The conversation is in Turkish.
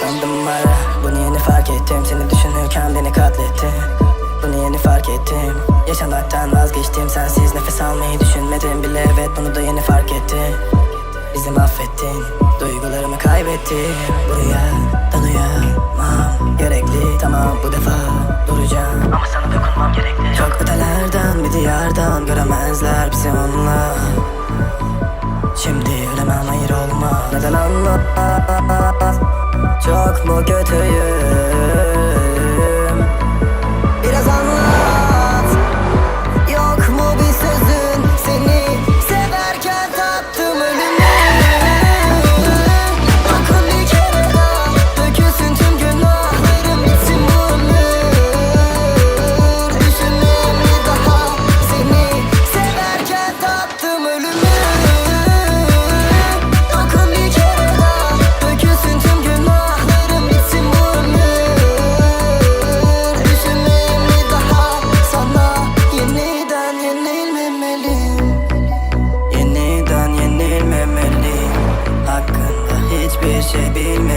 sandım var Bunu yeni fark ettim. Seni düşünürken beni katletti. Bunu yeni fark ettim. Yaşamaktan vazgeçtim. Sensiz nefes almayı düşünmedim bile. Evet bunu da yeni fark ettim. Bizi mahvettin. Duygularımı kaybettim Buraya dalayamam Gerekli. Tamam bu defa duracağım. Ama sana dokunmam gerekli. Çok ötelerden bir diyardan Göremezler bizi onunla Şimdi ölemem hayır olma Neden anlamaz Çok mu kötüyüm hiçbir şey